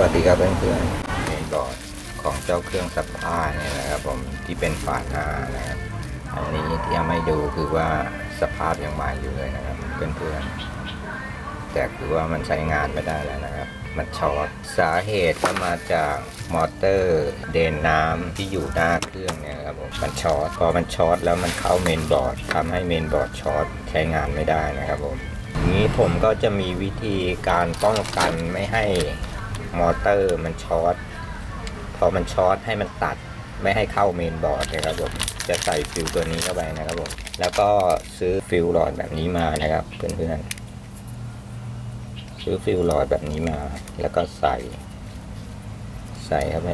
วัสดีครับเพื่อนๆเมนบอร์ดของเจ้าเครื่องซักผ้าเนี่ยนะครับผมที่เป็นฝาหน้านะครับอันนี้ที่เอาไม่ดูคือว่าสภาพยังใหม่อยู่เลยนะครับเพื่อนๆแต่คือว่ามันใช้งานไม่ได้แล้วนะครับ มันช็อตสาเหตุก็มาจากมอเตอร์เดนน้ำที่อยู่หน้าเครื่องเนี่ยครับผมมันช็อตพอมันช็อตแล้วมันเข้าเมนบอร์ดทำให้เมนบอร์ดช็อตใช้งานไม่ได้นะครับผมนี้ผมก็จะมีวิธีการป้องกันไม่ให้ มอเตอร์มันช็อตพอมันช็อตให้มันตัดไม่ให้เข้าเมนบอร์ดนะครับผมจะใส่ฟิวตัวนี้เข้าไปนะครับผมแล้วก็ซื้อฟิวหลอดแบบนี้มานะครับเพื่อนๆซื้อฟิวหลอดแบบนี้มา แล้วก็ใส่ ใส่เข้าไป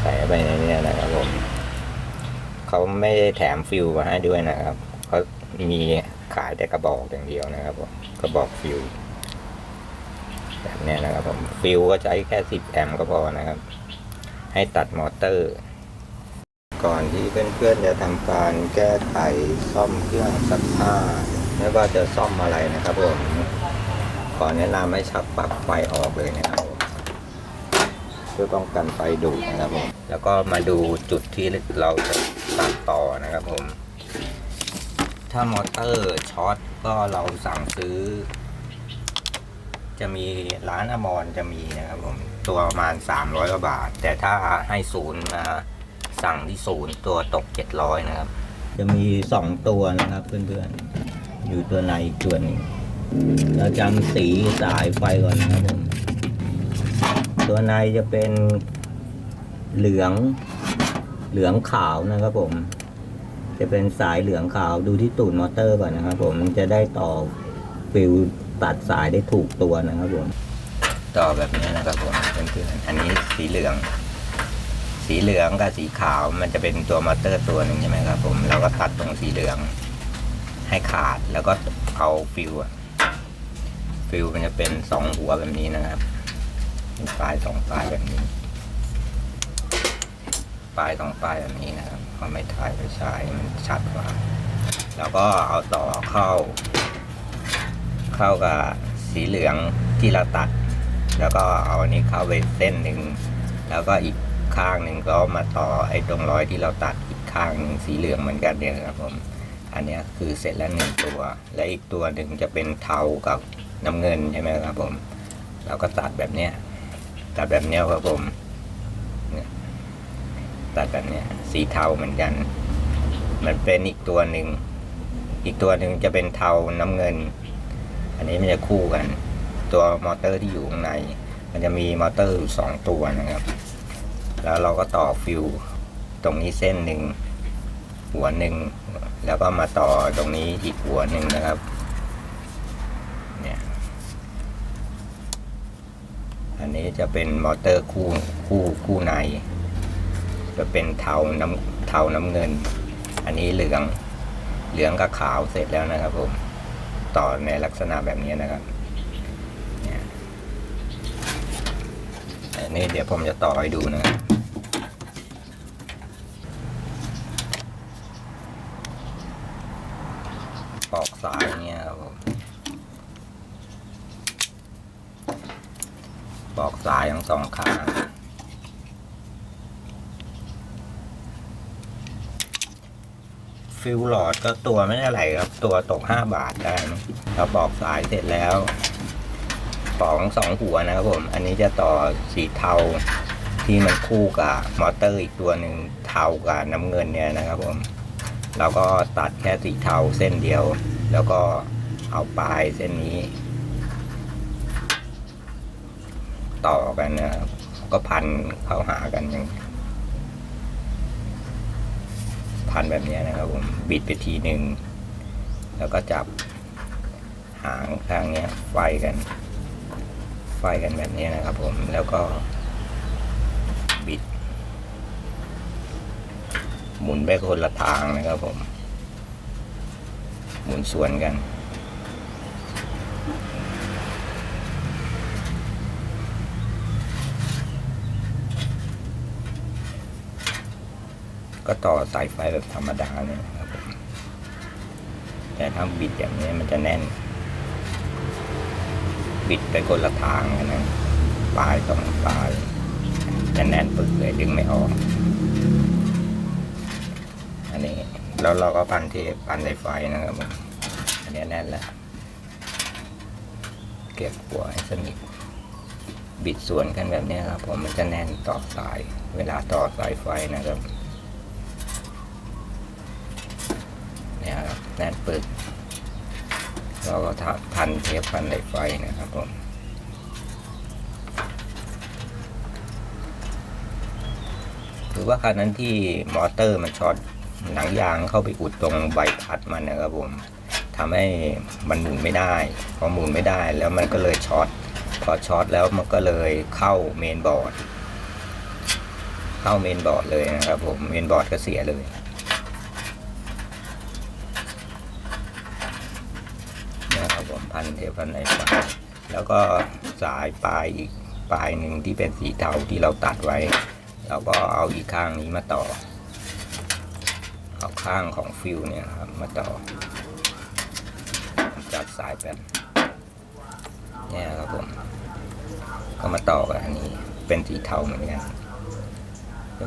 ใส่เข้าไปในนี้นะครับผมเขาไม่ได้แถมฟิวมาให้ด้วยนะครับเขามีขายแต่กระบอกอย่างเดียวนะครับผมกระบอกฟิว แบบเนี้ยนะครับผมฟิลก็ใช้แค่ 10 แอมป์ก็พอนะครับ ให้ตัดมอเตอร์ ก่อนที่เพื่อนๆจะทำการแก้ไขซ่อมเครื่องซักผ้าไม่ว่าจะซ่อมอะไรนะครับผมขอแนะนำให้ชักปลั๊กไฟออกเลยนะครับผมเพื่อป้องกันไฟดูดนะครับผม แล้วก็มาดูจุดที่เราจะตัดต่อนะครับผม ถ้ามอเตอร์ช็อตก็เราสั่งซื้อ จะมีร้านอมรจะมีนะครับผมตัวประมาณ 300กว่าบาท แต่ถ้าให้ศูนย์มาสั่งที่ศูนย์ตัวตก 700 นะครับ จะมี 2 ตัวนะครับเพื่อนๆ อยู่ตัวในอีกตัวหนึ่งเราจำสีสายไฟก่อนนะครับผมตัวในจะเป็นเหลืองเหลืองขาวนะครับผม จะเป็นสายเหลืองขาวดูที่ตูดมอเตอร์ก่อนนะครับผมจะได้ต่อฟิว ตัดสายได้ถูกตัวนะครับผมต่อแบบนี้นะครับผมเพื่อนๆอันนี้สีเหลือง สีเหลืองกับสีขาวมันจะเป็นตัวมอเตอร์ตัวหนึ่งใช่ไหมครับ ผมเราก็ตัดตรงสีเหลือง ให้ขาดแล้วก็เอาฟิวอะฟิวมันจะเป็นสองหัวแบบนี้นะครับปลายสองปลายแบบนี้ ปลายสองปลายแบบนี้นะครับเขาไม่ถ่ายไปใช้มันชัดกว่าแล้วก็เอาต่อเข้า เข้ากับสีเหลืองที่เราตัด แล้วก็เอาอันนี้เข้าไปเส้นหนึ่งแล้วก็อีกข้างหนึ่งก็มาต่อไอ้ตรงร้อยที่เราตัดอีกข้างหนึ่งสีเหลืองเหมือนกันเนี่ยครับผมอันนี้คือเสร็จแล้วหนึ่งตัว และอีกตัวหนึ่งจะเป็นเทากับน้ำเงินใช่ไหมครับผมเราก็ตัดแบบเนี้ยตัดแบบเนี้ยครับผมตัดแบบเนี้ยสีเทาเหมือนกัน มันเป็นอีกตัวหนึ่งอีกตัวหนึ่งจะเป็นเทาน้ำเงิน นนี้มันจะคู่กัน ตัวมอเตอร์ที่อยู่ข้างใน มันจะมีมอเตอร์อยู่สองตัวนะครับ แล้วเราก็ต่อฟิวตรงนี้เส้นหนึ่งหัวหนึ่งแล้วก็มาต่อตรงนี้อีกหัวหนึ่งนะครับเนี่ยอันนี้จะเป็นมอเตอร์คู่คู่คู่ใน จะเป็นเทาน้ำเทาน้ำเงิน อันนี้เหลืองเหลืองกับขาวเสร็จแล้วนะครับผม ต่อในลักษณะแบบนี้นะครับนี่ยอันนี้เดี๋ยวผมจะต่อให้ดูนะครับปอกสายเนี่ยครับผมปอกสายทั้งสองข้าง ฟิวหลอดก็ตัวไม่ได้อะไรครับ ตัวตกห้าบาทได้เราปอกสายเสร็จแล้วปอกทั้งสองหัวนะครับผม อันนี้จะต่อสีเทาที่มันคู่กับมอเตอร์อีกตัวหนึ่งเทากับน้ำเงินเนี่ยนะครับผมเราก็ตัดแค่สีเทาเส้นเดียว แล้วก็เอาปลายเส้นนี้ ต่อกันนะครับก็พันเข้าหากันอย่าง พันแบบนี้นะครับผมบิดไปทีหนึ่งแล้วก็จับหางข้างนี้ไฟกันไฟกันแบบนี้นะครับผมแล้วก็บิด หมุนไปคนละทางนะครับผม หมุนสวนกัน ก็ต่อสายไฟแบบธรรมดาเนี่ยครับผมแต่ถ้าบิดอย่างนี้มันจะแน่น บิดไปคนละทางนะปลายตรงปลายจะแน่นปึกเลยดึงไม่ออก อันนี้แล้วเราก็พันเทปพันสายไฟนะครับผมอันนี้แน่นแล้ว เก็บหัวให้สนิทบิดส่วนกันแบบนี้ครับผมมันจะแน่นต่อสาย เวลาต่อสายไฟนะครับ เนี่ยครับ แน่นปึกเราก็ทพันเทปพันสายไฟนะครับผมคือว่าคันนั้นที่มอเตอร์มันช็อตหนังยางเข้าไปอุดตรงใบพัดมันนะครับผมทำให้มันหมุนไม่ได้ พอหมุนไม่ได้แล้วมันก็เลยช็อต พอช็อตแล้วมันก็เลยเข้าเมนบอร์ด เข้าเมนบอร์ดเลยนะครับผม เมนบอร์ดก็เสียเลย นะครับผมพันเทปพันไอไฟแล้วก็สายปลายอีกปลายหนึ่งที่เป็นสีเทาที่เราตัดไว้ เราก็เอาอีกข้างนี้มาต่อ เอาข้างของฟิวเนี่ยครับมาต่อ จัดสายแบบเนี่ยครับผม ก็มาต่อกันอันนี้เป็นสีเทาเหมือนกัน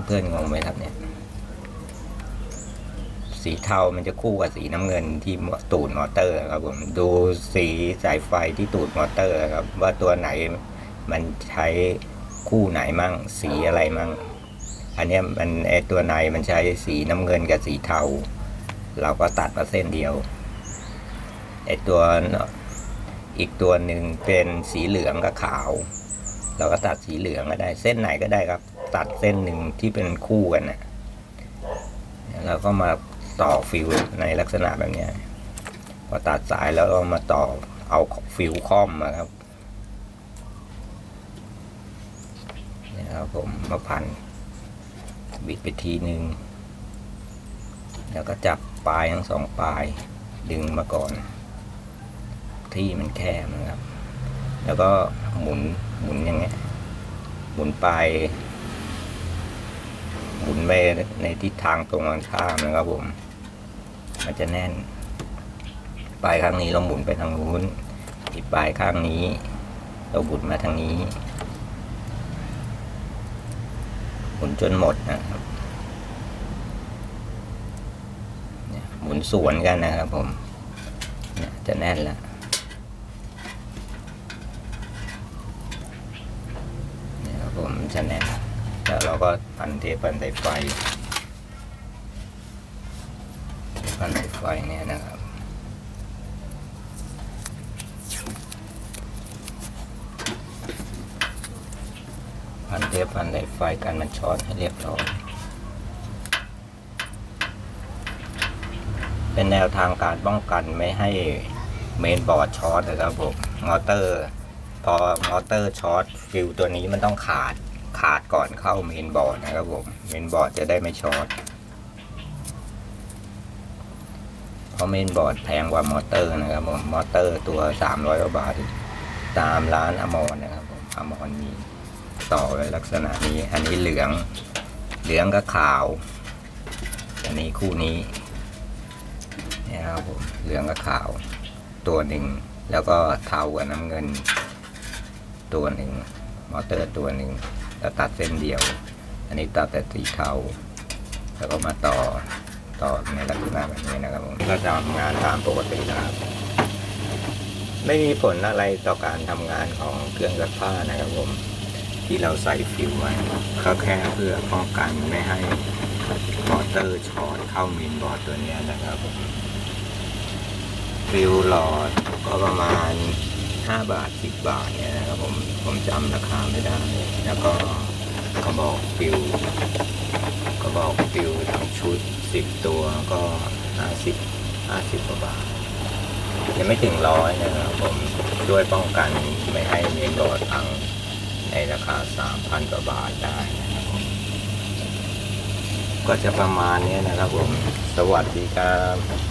เพื่อนๆงงไหมครับเนี่ย สีเทามันจะคู่กับสีน้ำเงินที่ตูดมอเตอร์ครับผมดูสีสายไฟที่ตูดมอเตอร์ครับ ว่าตัวไหนมันใช้คู่ไหนมั่ง สีอะไรมั่ง อันนี้มันไอตัวในมันใช้สีน้ำเงินกับสีเทา เราก็ตัดมาเส้นเดียวไอตัวอีกตัวหนึ่งเป็นสีเหลืองกับขาว เราก็ตัดสีเหลืองก็ได้ เส้นไหนก็ได้ครับ ตัดเส้นหนึ่งที่เป็นคู่กันนะแล้วก็มา ต่อฟิวในลักษณะแบบนี้พอตัดสายแล้วเรามาต่อเอาฟิวคอมมาครับนี่ครับผมมาพันบิดไปทีหนึ่งแล้วก็จับปลายทั้งสองปลายดึงมาก่อน ที่มันแคบนะครับ แล้วก็หมุนหมุนอย่างเงี้ยหมุนปลายหมุนไปในทิศทางตรงกันข้ามนะครับผม มันจะแน่น ปลายข้างนี้เราหมุนไปทางนู้นอีกปลายข้างนี้ เราหมุนมาทางนี้ หมุนจนหมดนะครับหมุนสวนกันนะครับผมจะแน่นแล้วเนี่ยครับผมจะแน่นแล้วเราก็พันเทปพันสายไฟ พันสายไฟเนี่ยนะครับ พันเทปพันสายไฟกันมันช็อตให้เรียบร้อย เป็นแนวทางการป้องกันไม่ให้เมนบอร์ดช็อตนะครับผมมอเตอร์ พอมอเตอร์ช็อตฟิวตัวนี้มันต้องขาดขาดก่อนเข้าเมนบอร์ดนะครับผมเมนบอร์ดจะได้ไม่ช็อต เพราะเมนบอร์ดแพงกว่ามอเตอร์นะครับผมมอเตอร์ตัว300กว่าบาทตามร้านอมรนะครับผมอมรมีต่อไว้ลักษณะนี้ อันนี้เหลือง เหลืองกับขาว อันนี้คู่นี้นี่ครับผมเหลืองกับขาว ตัวหนึ่ง แล้วก็เทากับน้ำเงิน ตัวหนึ่ง มอเตอร์ตัวหนึ่งแล้วตัดเส้นเดียว อันนี้ตัดแต่สีเทา แล้วก็มาต่อ ต่อในลักษณะแบบนี้นะครับผมก็ทำงานตามปกตินะครับ ไม่มีผลอะไรต่อการทำงานของเครื่องซักผ้านะครับผม ที่เราใส่ฟิวไว้ก็แค่เพื่อป้องกันไม่ให้มอเตอร์ช็อตเข้าเมนบอร์ดตัวนี้นะครับผมฟิวหลอดก็ประมาณ 5 บาท 10 บาทเนี่ยนะครับผมผมจำราคาไม่ได้แล้วก็ ระบอกฟิวกระบอกฟิวทั้งชุด10ตัวก็50 50กว่าบาทยังไม่ถึงร้อยนะครับผมด้วยป้องกันไม่ให้มนบอดพังในราคา3,000กว่าบาทได้นะครับผมก็จะประมาณนี้นะครับผม สวัสดีครับ